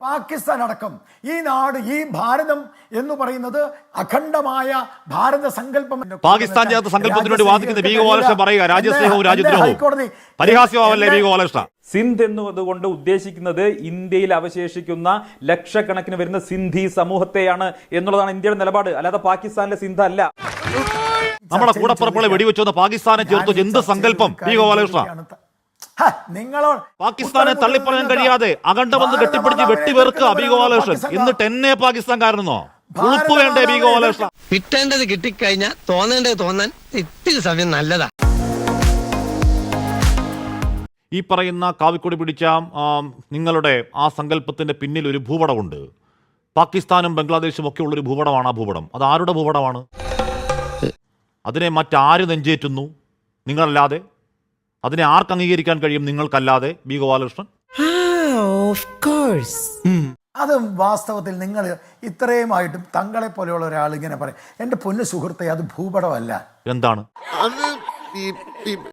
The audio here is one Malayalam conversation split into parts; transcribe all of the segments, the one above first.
പാകിസ്ഥാൻ അടക്കം ഈ നാട് ഈ ഭാരതം എന്ന് പറയുന്നത് അഖണ്ഡമായ ഭാരത സങ്കല്പം പാകിസ്ഥാൻ ചേർത്ത സങ്കല്പത്തിന് വേണ്ടി വാദിക്കുന്ന പറയുക രാജ്യസ്നേഹവും രാജ്യദ്രോഹവും. പരിഹാസ്യമാവല്ലേ സിന്ധ് എന്നതുകൊണ്ട് ഉദ്ദേശിക്കുന്നത് ഇന്ത്യയിൽ അവശേഷിക്കുന്ന ലക്ഷക്കണക്കിന് വരുന്ന സിന്ധി സമൂഹത്തെയാണ് എന്നുള്ളതാണ് ഇന്ത്യയുടെ നിലപാട്. അല്ലാതെ പാകിസ്ഥാനിലെ സിന്ധ അല്ല. നമ്മുടെ കൂടപ്പുറപ്പുകളെ വെടിവെച്ചു പാകിസ്ഥാനെ ചേർത്തു എന്ത് സങ്കല്പം? ഹ, നിങ്ങളോ പാകിസ്ഥാനെ തള്ളിപ്പറയാൻ കഴിയാതെ അകണ്ടമെന്ന് കെട്ടിപ്പിടിച്ച് വെട്ടിവെറുക്കുക ബി ഗോപാലകൃഷ്ണൻ എന്നിട്ട് എന്നെ പാകിസ്ഥാൻകാരനെന്നോ ഉളുപ്പ് വേണ്ടേ ബി ഗോപാലകൃഷ്ണ കിട്ടേണ്ടത് കിട്ടിക്കഴിഞ്ഞാൽ തോന്നേണ്ടത് തോന്നാൻ ഇത്തിരി സമയം നല്ലതാ. ഈ പറയുന്ന കാവിക്കൊടി പിടിച്ച നിങ്ങളുടെ ആ സങ്കല്പത്തിന്റെ പിന്നിൽ ഒരു ഭൂപടമുണ്ട്. പാകിസ്ഥാനും ബംഗ്ലാദേശും ഒക്കെ ഉള്ളൊരു ഭൂപടമാണ് ആ ഭൂപടം. അത് ആരുടെ ഭൂപടമാണ്? അതിനെ മറ്റാര് നെഞ്ചേറ്റുന്നു? നിങ്ങളല്ലാതെ? അതിനെ ആർക്ക് അംഗീകരിക്കാൻ കഴിയും നിങ്ങൾക്കല്ലാതെ? ബി ഗോപാലകൃഷ്ണൻ. അത് വാസ്തവത്തിൽ നിങ്ങൾ ഇത്രയുമായിട്ടും തങ്ങളെ പോലെയുള്ള ഒരാൾ ഇങ്ങനെ പറയും. എന്റെ പൊന്നു സുഹൃത്തെ അത് ഭൂപടമല്ല. എന്താണ്?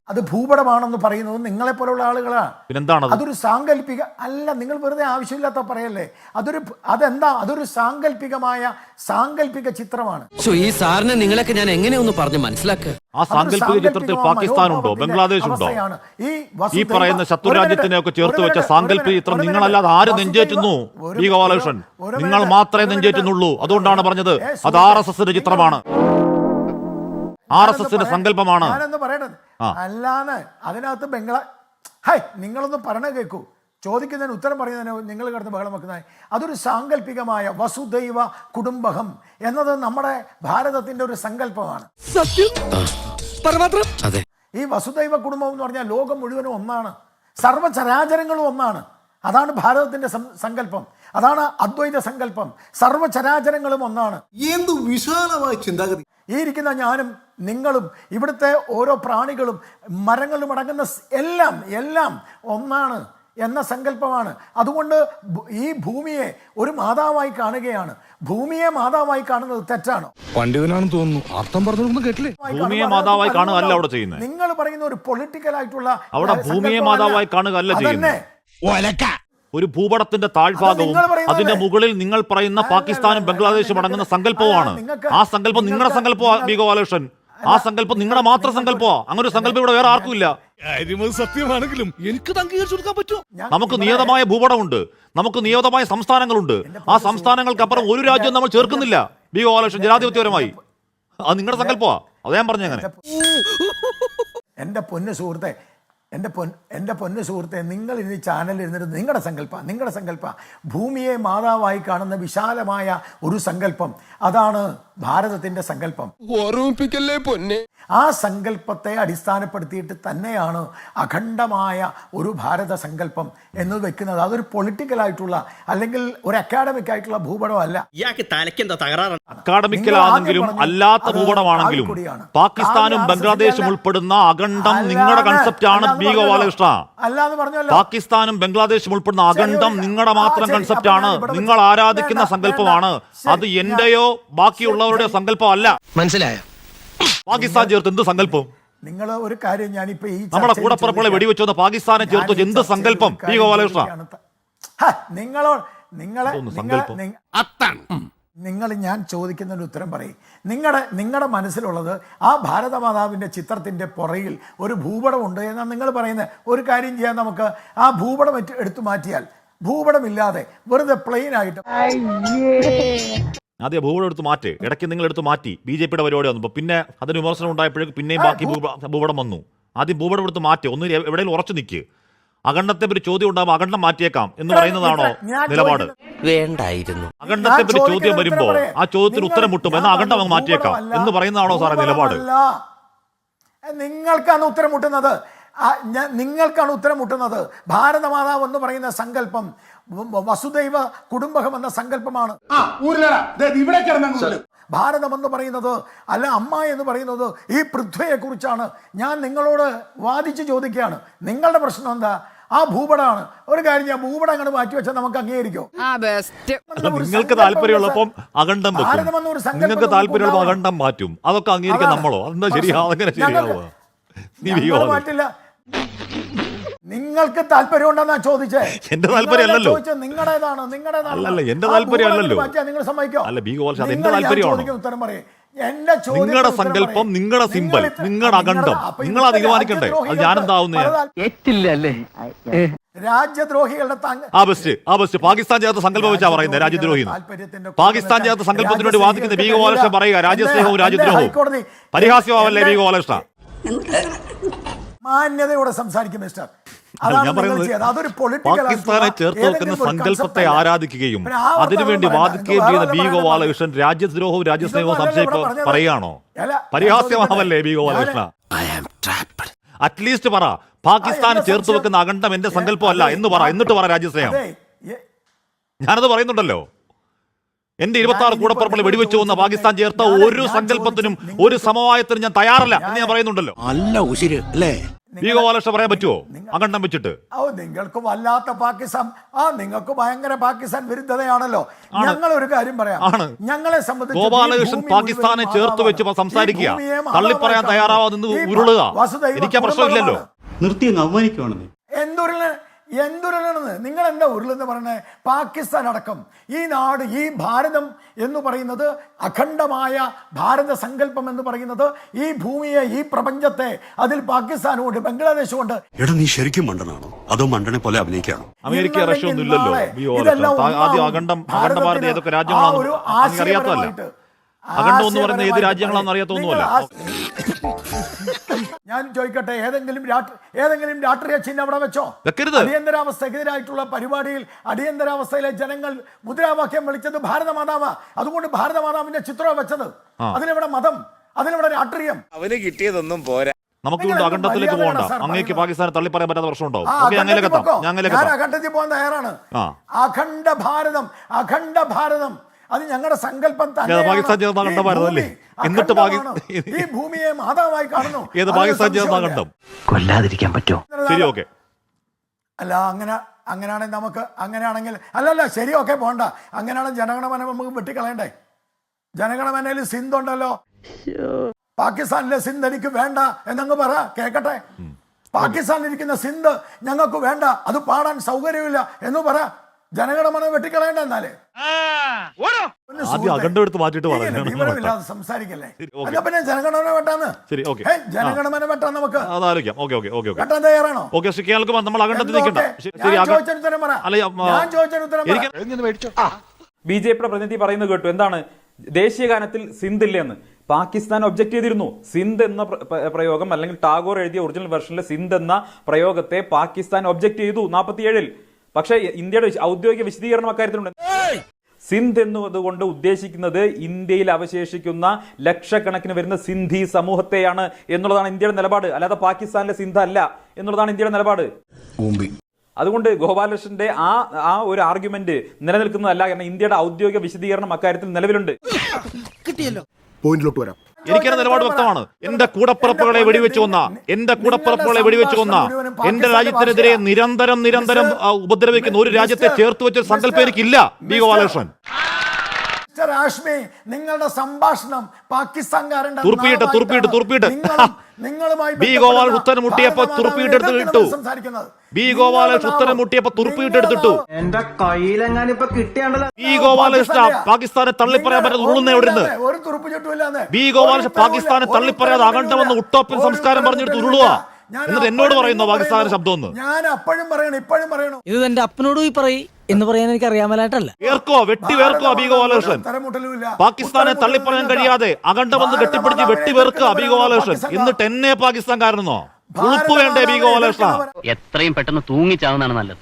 അത് ഭൂപടമാണെന്ന് പറയുന്നത് നിങ്ങളെ പോലെയുള്ള ആളുകളാണ് അതൊരു സാങ്കല്പിക അല്ല നിങ്ങൾ വെറുതെ ആവശ്യമില്ലാത്ത പറയല്ലേ? അതൊരു അതെന്താ? അതൊരു സാങ്കല്പികമായ സാങ്കല്പിക ചിത്രമാണ്. ഈ സാറിനെ നിങ്ങളൊക്കെ ഞാൻ എങ്ങനെയൊന്ന് പറഞ്ഞു മനസ്സിലാക്കുക? ആ സാങ്കല്പിക ചിത്രത്തിൽ പാകിസ്ഥാൻ ഉണ്ടോ ബംഗ്ലാദേശ് ഉണ്ടോ ഈ ഈ പറയുന്ന ശത്രു രാജ്യത്തിനെയൊക്കെ ചേർത്ത് വെച്ച സാങ്കല്പിക ചിത്രം നിങ്ങളല്ലാതെ ആര് നെഞ്ചേറ്റുന്നു? ഈ ഗോപാലകൃഷ്ണൻ നിങ്ങൾ മാത്രമേ നെഞ്ചേറ്റുന്നുള്ളൂ. അതുകൊണ്ടാണ് പറഞ്ഞത്. അത് ആർ എസ് എസിന്റെ ചിത്രമാണ്. ആർ എസ് എസിന്റെ സങ്കല്പമാണ്. ഞാനൊന്ന് പറയണത്. അല്ലാന്ന് അതിനകത്ത് ബംഗ്ലാ ഹൈ നിങ്ങളൊന്ന് പറഞ്ഞ കേൾക്കൂ ചോദിക്കുന്നതിന് ഉത്തരം പറയുന്നതിന് നിങ്ങൾ കിടന്ന് ബഹളം വെക്കുന്നത് അതൊരു സാങ്കല്പികമായ വസുദൈവ കുടുംബകം എന്നത് നമ്മുടെ ഭാരതത്തിന്റെ ഒരു സങ്കല്പമാണ്. അതെ. ഈ വസുദൈവ കുടുംബം എന്ന് പറഞ്ഞാൽ ലോകം മുഴുവനും ഒന്നാണ്. സർവചരാചരങ്ങളും ഒന്നാണ്. അതാണ് ഭാരതത്തിന്റെ സങ്കല്പം. അതാണ് അദ്വൈത സങ്കല്പം. സർവചരാചരങ്ങളും ഒന്നാണ്. എന്ത് വിശാലമായ ചിന്താഗതി. ഈ ഇരിക്കുന്ന ഞാനും നിങ്ങളും ഇവിടുത്തെ ഓരോ പ്രാണികളും മരങ്ങളും അടങ്ങുന്ന എല്ലാം എല്ലാം ഒന്നാണ് എന്ന സങ്കല്പമാണ്. അതുകൊണ്ട് ഈ ഭൂമിയെ ഒരു മാതാവായി കാണുകയാണ്. ഭൂമിയെ മാതാവായി കാണുന്നത് തെറ്റാണ്. പണ്ഡിതനാണെന്ന് തോന്നുന്നു. അർത്ഥം പറഞ്ഞൊന്നും കേട്ടില്ലേ? ഭൂമിയെ മാതാവായി കാണുക അല്ല അവിടെ ചെയ്യുന്നത്. നിങ്ങൾ പറയുന്ന ഒരു പൊളിറ്റിക്കൽ ആയിട്ടുള്ള അവിടെ ഭൂമിയെ മാതാവായി കാണുക അല്ല. ചെയ്യുന്നത്. ഒരു ഭൂപടത്തിന്റെ താഴ്ഭാഗവും അതിന്റെ മുകളിൽ നിങ്ങൾ പറയുന്ന പാകിസ്ഥാനും ബംഗ്ലാദേശും അടങ്ങുന്ന സങ്കല്പമാണ് ആ സങ്കല്പം നിങ്ങളുടെ സങ്കല്പം ബി ഗോപാലകൃഷ്ണൻ ആ സങ്കല്പം നിങ്ങളുടെ മാത്രം സങ്കല്പമാ. സങ്കല്പമാണ് അങ്ങനെ ഒരു സങ്കല്പം ഇവിടെ വേറെ ആർക്കും ഇല്ല സത്യമാണെങ്കിലും എനിക്ക് അംഗീകരിച്ചു കൊടുക്കാൻ പറ്റുമോ? നമുക്ക് നിയതമായ ഭൂപടമുണ്ട്. നമുക്ക് നിയതമായ സംസ്ഥാനങ്ങളുണ്ട്. ആ സംസ്ഥാനങ്ങൾക്കപ്പുറം ഒരു രാജ്യം നമ്മൾ ചേർക്കുന്നില്ല. ബി ഗോപാലകൃഷ്ണൻ ജനാധിപത്യപരമായി. അത് നിങ്ങളുടെ സങ്കല്പമാണ് അത് ഞാൻ പറഞ്ഞങ്ങനെ എന്റെ പൊന്ന് സുഹൃത്തെ എന്റെ പൊൻ എന്റെ പൊന്ന് സുഹൃത്തെ നിങ്ങൾ ഇനി ചാനലിൽ ഇരുന്നിട്ട് നിങ്ങളുടെ സങ്കല്പ നിങ്ങളുടെ സങ്കല്പ. ഭൂമിയെ മാതാവായി കാണുന്ന വിശാലമായ ഒരു സങ്കല്പം. അതാണ് ഭാരതത്തിന്റെ സങ്കല്പം. ഓർമ്മിപ്പിക്കല്ലേ പൊന്നെ? ആ സങ്കല്പത്തെ അടിസ്ഥാനപ്പെടുത്തിയിട്ട് തന്നെയാണ് അഖണ്ഡമായ ഒരു ഭാരത സങ്കല്പം എന്ന് വെക്കുന്നത്. അതൊരു പൊളിറ്റിക്കൽ ആയിട്ടുള്ള അല്ലെങ്കിൽ ഒരു അക്കാഡമിക് ആയിട്ടുള്ള ഭൂപടമല്ല ഇയാൾക്ക് തലയ്ക്കെന്താ തകരാറാണ് അക്കാഡമിക്കലാണെങ്കിലും അല്ലാത്ത ഭൂപടമാണെങ്കിലും. പാകിസ്ഥാനും ബംഗ്ലാദേശും ഉൾപ്പെടുന്ന അഖണ്ഡം നിങ്ങളുടെ കൺസെപ്റ്റാണ് ആണ് ബി. ഗോപാലകൃഷ്ണ പാകിസ്ഥാനും ബംഗ്ലാദേശും ഉൾപ്പെടുന്ന അഖണ്ഡം നിങ്ങളുടെ മാത്രം കൺസെപ്റ്റ് ഇവിടെ നിങ്ങൾ ആരാധിക്കുന്ന സങ്കല്പമാണ്. അത് എന്റെയോ എന്റെയോ ബാക്കിയുള്ളവരുടെ സങ്കല്പം അല്ല മനസ്സിലായോ? പാകിസ്ഥാൻ ചേർത്ത് എന്ത് സങ്കല്പം? നിങ്ങൾ ഒരു കാര്യം ഞാനിപ്പോ ഈ നമ്മുടെ കൂടപ്പുറപ്പുകളെ. വെടിവെച്ചു വന്ന പാകിസ്ഥാനെ ചേർത്ത് ഈ എന്ത് സങ്കല്പം? ഒരു ഗോപാലകൃഷ്ണ. നിങ്ങളോ നിങ്ങളെ അതൊന്ന് നിങ്ങളെ സങ്കല്പം. നിങ്ങൾ ഞാൻ ചോദിക്കുന്നതിന് ഉത്തരം പറയും. നിങ്ങളുടെ നിങ്ങളുടെ മനസ്സിലുള്ളത് ആ ഭാരതമാതാവിന്റെ ചിത്രത്തിന്റെ പുറയിൽ ഒരു ഭൂപടമുണ്ട് എന്നാണ് നിങ്ങൾ പറയുന്നത്. ഒരു കാര്യം ചെയ്യാൻ നമുക്ക്. ആ ഭൂപടം എടുത്തു മാറ്റിയാൽ ഭൂപടമില്ലാതെ വെറുതെ പ്ലെയിൻ ആയിട്ട് ആദ്യം ഭൂപടം എടുത്ത് മാറ്റി. ഇടയ്ക്ക് നിങ്ങൾ എടുത്ത് മാറ്റി. ബി ജെ പിയുടെ പരിപാടി വന്നപ്പോൾ പിന്നെ അതിന് വിമർശനം ഉണ്ടായപ്പോഴേക്ക് പിന്നെയും ബാക്കി ഭൂപ- ഭൂപടം വന്നു. ആദ്യം ഭൂപടം എടുത്ത് മാറ്റി. ഒന്ന് എവിടെയും ഉറച്ചു നിൽക്ക് അഖണ്ഡത്തെ ഒരു ചോദ്യം ഉണ്ടാകുമ്പോൾ അഖണ്ഡം മാറ്റിയേക്കാം എന്ന് പറയുന്നതാണോ നിലപാട്? വേണ്ടായിരുന്നു. അഖണ്ഡത്തെ ഒരു ചോദ്യം വരുമ്പോൾ വരുമ്പോ ആ ചോദ്യത്തിന് ഉത്തരം മുട്ടും. എന്നാൽ അഖണ്ഡം അങ്ങ് മാറ്റിയേക്കാം. എന്ന് പറയുന്നതാണോ സാറേ നിലപാട്? നിങ്ങൾക്കാണ് ഉത്തരം മുട്ടുന്നത്. നിങ്ങൾക്കാണ് ഉത്തരം മുട്ടുന്നത് ഭാരതമാതാവ് എന്ന് പറയുന്ന സങ്കല്പം വസുദൈവ കുടുംബകം എന്ന സങ്കല്പമാണ്. ഭാരതം എന്ന് പറയുന്നത് അല്ല അമ്മ എന്ന് പറയുന്നത് ഈ പൃഥ്വിയെ കുറിച്ചാണ് ഞാൻ നിങ്ങളോട് വാദിച്ച് ചോദിക്കുകയാണ്. നിങ്ങളുടെ പ്രശ്നം എന്താ? ആ ഭൂപടമാണ് ഒരു കാര്യം ഞാൻ ഭൂപടം അങ്ങോട്ട് മാറ്റി വെച്ചാൽ നമുക്ക് അംഗീകരിക്കോ? നിങ്ങൾക്ക് താല്പര്യമുള്ളപ്പം അഖണ്ഡം നിങ്ങൾക്ക് താല്പര്യമുള്ളപ്പോൾ അഖണ്ഡം മാറ്റും. അതൊക്കെ അംഗീകരിക്കാൻ നമ്മളോ? അതെന്താ ശരിയാ? അങ്ങനെ ശരിയാവുക മാറ്റില്ല. നിങ്ങൾക്ക് താല്പര്യം ഉണ്ടെന്നാ ചോദിച്ചേ. എന്റെ താല്പര്യം അല്ലല്ലോ. നിങ്ങളുടേതാണ് നിങ്ങളുടേതാണ്. എന്റെ താല്പര്യം അല്ലല്ലോ. നിങ്ങൾ സമ്മതിക്കോ? അല്ല, ബി ഗോപാൽ, എന്റെ താല്പര്യമാണോ? ഉത്തരം പറയേ. എന്റെ നിങ്ങളുടെ സങ്കല്പം നിങ്ങളുടെ സിമ്പൽ നിങ്ങളുടെ അഖണ്ഡം. ഇവിടുത്തെ തീരുമാനിക്കണ്ടേ അത് ഞാനെന്താവുന്ന? രാജ്യദ്രോഹികളുടെ ആ ബെസ്റ്റ് ആ ബെസ്റ്റ്. പാകിസ്ഥാൻ ചേർത്ത സങ്കല്പം വെച്ചാ പറയുന്നത് രാജ്യദ്രോഹി പാകിസ്ഥാൻ ചേർത്ത സങ്കല്പത്തിന് വേണ്ടി വാദിക്കുന്ന ബി ഗോപാലകൃഷ്ണൻ പറയുക രാജ്യസ്നേഹവും രാജ്യദ്രോഹവും. പരിഹാസ്യമാവല്ലേ ബി ഗോപാലകൃഷ്ണ? മാന്യതയോടെ സംസാരിക്കും മിസ്റ്റർ. അതൊരു പാകിസ്ഥാനെ ചേർത്ത് വെക്കുന്ന സങ്കല്പത്തെ ആരാധിക്കുകയും അതിനുവേണ്ടി വാദിക്കുകയും ചെയ്യുന്ന ബി ഗോപാലകൃഷ്ണൻ രാജ്യദ്രോഹവും രാജ്യസ്നേഹവും സംശയം. പറയുകയാണോ പരിഹാസ്യമാവല്ലേ ബി ഗോപാലകൃഷ്ണ? അറ്റ്ലീസ്റ്റ് പറ. പാകിസ്ഥാൻ എന്റെ ചേർത്ത് വെക്കുന്ന അഖണ്ഡം എന്റെ സങ്കല്പമല്ല എന്ന് പറ. എന്നിട്ട് പറ രാജ്യസ്നേഹം. ഞാനത് പറയുന്നുണ്ടല്ലോ. എന്റെ ഇരുപത്തി ആറ് ഞാൻ വെടിവെച്ചു വന്ന പാകിസ്ഥാൻ ചേർത്ത ഒരു സങ്കല്പത്തിനും ഒരു സമവായത്തിനും ഞാൻ തയ്യാറല്ല എന്ന് ഞാൻ പറയുന്നുണ്ടല്ലോ. അല്ല ഉശിര് അല്ലേ? ഈ ഗോപാലകൃഷ്ണൻ പറയാൻ പറ്റുമോ അഖണ്ഡം വെച്ചിട്ട്. ഓ നിങ്ങൾക്ക് വല്ലാത്ത പാകിസ്ഥാൻ ആ നിങ്ങൾക്ക് ഭയങ്കര പാകിസ്ഥാൻ വിരുദ്ധതയാണല്ലോ. ഞങ്ങൾ ഒരു കാര്യം പറയാം. ഞങ്ങളെ സംബന്ധിച്ച് ഗോപാലകൃഷ്ണൻ പാകിസ്ഥാനെ ചേർത്ത് വെച്ച്. സംസാരിക്കുക. തള്ളി പറയാൻ തള്ളിപ്പറയാൻ തയ്യാറാവാതെ ഉരുളുക. എനിക്ക് പ്രശ്നമില്ലല്ലോ. നിർത്തി അവമാനിക്കുവാണെന്ന്. എന്തുരുള? എന്തുരുളണെന്ന് നിങ്ങൾ എന്താ ഉരുളെന്ന് പറയണേ? പാകിസ്ഥാൻ അടക്കം ഈ നാട് ഈ ഭാരതം എന്ന് പറയുന്നത് അഖണ്ഡമായ ഭാരത സങ്കല്പം എന്ന് പറയുന്നത് ഈ ഭൂമിയെ ഈ പ്രപഞ്ചത്തെ അതിൽ പാകിസ്ഥാനുമുണ്ട് ബംഗ്ലാദേശുമുണ്ട്. എടാ നീ ശരിക്കും മണ്ടനാണോ? അതോ മണ്ടനെ പോലെ അഭിനയിക്കാണോ? അമേരിക്ക റഷ്യ ഒന്നും ഇല്ലല്ലോ ഇതെല്ലാം ഒരു രാജ്യങ്ങളാണെന്ന് അഖണ്ഡം എന്ന് ഏത് രാജ്യങ്ങളാണെന്ന് അറിയാത്തൊന്നുമല്ല. ഞാൻ ചോദിക്കട്ടെ ഏതെങ്കിലും ഏതെങ്കിലും രാഷ്ട്രീയ ചിഹ്നം അവിടെ വെച്ചോ? വെക്കരുത്. അടിയന്തരാവസ്ഥക്കെതിരായിട്ടുള്ള പരിപാടിയിൽ അടിയന്തരാവസ്ഥയിലെ ജനങ്ങൾ മുദ്രാവാക്യം വിളിച്ചത് ഭാരതമാതാവ. അതുകൊണ്ട് ഭാരതമാതാവിന്റെ ചിത്രം വെച്ചത്. അതിലെവിടെ മതം അതിലെവിടെ രാഷ്ട്രീയം. അവന് കിട്ടിയതൊന്നും പോരാ. നമുക്ക് അഖണ്ഡത്തിലേക്ക് പോകണ്ട. അങ്ങേക്ക്? പാകിസ്ഥാനെ തള്ളിപ്പറയാൻ പറ്റാത്ത പ്രശ്നം ഉണ്ടാവും ആ, ഓക്കെ ഞങ്ങളിലേക്ക് അഖണ്ഡത്തിൽ എത്താം പൊക്കോ. ഞങ്ങളിലേക്ക് ഞാൻ എത്താം അഖണ്ഡത്തിൽ പോകാൻ തയ്യാറാണ്. അഖണ്ഡ ഭാരതം അഖണ്ഡ ഭാരതം. അത് ഞങ്ങളുടെ സങ്കല്പം? എന്നിട്ട് ഈ ഭൂമിയെ മാതാവായി കാണുന്നു. ഏത് പാകിസ്ഥാൻ കൊല്ലാതിരിക്കാൻ പറ്റുമോ? ശരി ഓക്കെ. അല്ല അങ്ങനെ അങ്ങനെയാണെങ്കിൽ നമുക്ക് അങ്ങനെയാണെങ്കിൽ അല്ലല്ല ശരി ഓക്കെ പോണ്ട. അങ്ങനെയാണെങ്കിൽ ജനഗണമന നമുക്ക് വെട്ടിക്കളയണ്ടേ? ജനഗണമനയിൽ സിന്ധുണ്ടല്ലോ പാകിസ്ഥാനിലെ സിന്ധ് എനിക്ക് വേണ്ട എന്നങ്ങ് പറ കേക്കട്ടെ? പാകിസ്ഥാനിലിരിക്കുന്ന സിന്ധ് ഞങ്ങൾക്ക് വേണ്ട. അത് പാടാൻ സൗകര്യമില്ല എന്ന് പറ. ജനഗണമന വെട്ടിക്കളയണ്ട എന്നാലേ. പറ. ഇങ്ങനെ വിവരമില്ലാതെ സംസാരിക്കല്ലേ? പിന്നെ ജനഗണമന വെട്ടാന്ന്. ശരി, ഓക്കേ. ഏ, ജനഗണമന വെട്ടാൻ നമുക്ക് അത് ആലോചിക്കാം ഓക്കെ ഓക്കെ ഓക്കെ ഓക്കെ. വെട്ടാൻ തയ്യാറാണോ? നമ്മൾ ബി ജെ പിയുടെ പ്രതിനിധി പറയുന്നത് കേട്ടു. എന്താണ്? ദേശീയ ഗാനത്തിൽ സിന്ധ് ഇല്ലെന്ന്. പാകിസ്ഥാൻ ഒബ്ജക്ട് ചെയ്തിരുന്നു. സിന്ധ് എന്ന പ്ര- പ്ര- പ്രയോഗം അല്ലെങ്കിൽ ടാഗോർ എഴുതിയ ഒറിജിനൽ വെർഷനിലെ സിന്ധ് എന്ന പ്രയോഗത്തെ പാകിസ്ഥാൻ ഒബ്ജക്ട് ചെയ്തു നാൽപ്പത്തിയേഴിൽ പക്ഷേ ഇന്ത്യയുടെ ഔദ്യോഗിക വിശദീകരണം അക്കാര്യത്തിലുണ്ട്. സിന്ധ് എന്നതുകൊണ്ട് ഉദ്ദേശിക്കുന്നത് ഇന്ത്യയിൽ അവശേഷിക്കുന്ന ലക്ഷക്കണക്കിന് വരുന്ന സിന്ധി സമൂഹത്തെയാണ് എന്നുള്ളതാണ് ഇന്ത്യയുടെ നിലപാട്. അല്ലാതെ പാകിസ്ഥാനിലെ സിന്ധ അല്ല എന്നുള്ളതാണ് ഇന്ത്യയുടെ നിലപാട്. അതുകൊണ്ട് ഗോപാലകൃഷ്ണന്റെ ആ ആ ഒരു ആർഗ്യുമെന്റ് നിലനിൽക്കുന്നതല്ല കാരണം ഇന്ത്യയുടെ ഔദ്യോഗിക വിശദീകരണം അക്കാര്യത്തിൽ നിലവിലുണ്ട്. കിട്ടിയല്ലോ. പോയിന്റിലോട്ട് വരാം. എനിക്കെന്റെ നിലപാട് വ്യക്തമാണ്. എന്റെ കൂടപ്പിറപ്പുകളെ വെടിവെച്ച് കൊന്ന എന്റെ കൂടപ്പിറപ്പുകളെ വെടിവെച്ച് കൊന്ന എന്റെ രാജ്യത്തിനെതിരെ നിരന്തരം നിരന്തരം ഉപദ്രവിക്കുന്ന ഒരു രാജ്യത്തെ ചേർത്ത് വെച്ച സങ്കല്പം എനിക്കില്ല ബി ഗോപാലകൃഷ്ണൻ. മിസ്റ്റർ ആഷ്മി നിങ്ങളുടെ സംഭാഷണം പാകിസ്ഥാൻകാരന്റെ തുറുപ്പിയിട്ട്, നാവായിട്ടാണ് തുറുപ്പിയിട്ട്, തുറുപ്പിയിട്ട്. നിങ്ങളും നിങ്ങളുമായി ബി ഗോപാൽ ഉത്തരം മുട്ടിയപ്പോ തുറപ്പിയിട്ട് എടുത്ത് സംസാരിക്കുന്നത്. ബി ഗോപാലകൃഷ്ണൻ ഉത്തരം മുട്ടിയപ്പോ എടുത്തിട്ടു. നാവ് എന്റെ കയ്യിലെങ്ങാനിപ്പൊ കിട്ടിയാണ്ടല്ലോ. ബി ഗോപാലകൃഷ്ണ പാകിസ്ഥാനെ തള്ളിപ്പറയാൻ പറ്റുന്ന ഉള്ളുന്ന എവിടെ നിന്ന് തുറുപ്പ്. ബി ഗോപാലകൃഷ്ണൻ. പാകിസ്ഥാനെ തള്ളിപ്പറയാതെ അകണ്ടമെന്ന് ഒരു സംസ്കാരം പറഞ്ഞെടുത്ത് ഞാൻ എന്നിട്ട് എന്നോട് പറയുന്നു ഇന്നും പറയുന്നു. ശബ്ദം ഒന്ന് ഞാൻ അപ്പോഴും പറയണം ഇപ്പോഴും പറയണു. ഇത് എന്റെ അപ്പനോട് പോയി പറയും എന്ന് പറയാൻ എനിക്ക് അറിയാമലായിട്ടല്ല. വേർക്കോ വെട്ടി വേർക്കോ ബി ഗോപാലകൃഷ്ണൻ ഉത്തരമുട്ടലുമില്ല. പാകിസ്ഥാനെ. തള്ളിപ്പറയാൻ കഴിയാതെ അകണ്ടമെന്ന് കെട്ടിപ്പിടിച്ച് വെട്ടി വേർക്കുക ബി ഗോപാലകൃഷ്ണൻ എന്നിട്ട് എന്നെ പാകിസ്ഥാൻകാരനെന്നോ? ഉളുപ്പ് വേണ്ടേ ബി ഗോപാലകൃഷ്ണ എത്രയും പെട്ടെന്ന് തൂങ്ങിച്ചാവുന്നതാണ് നല്ലത്.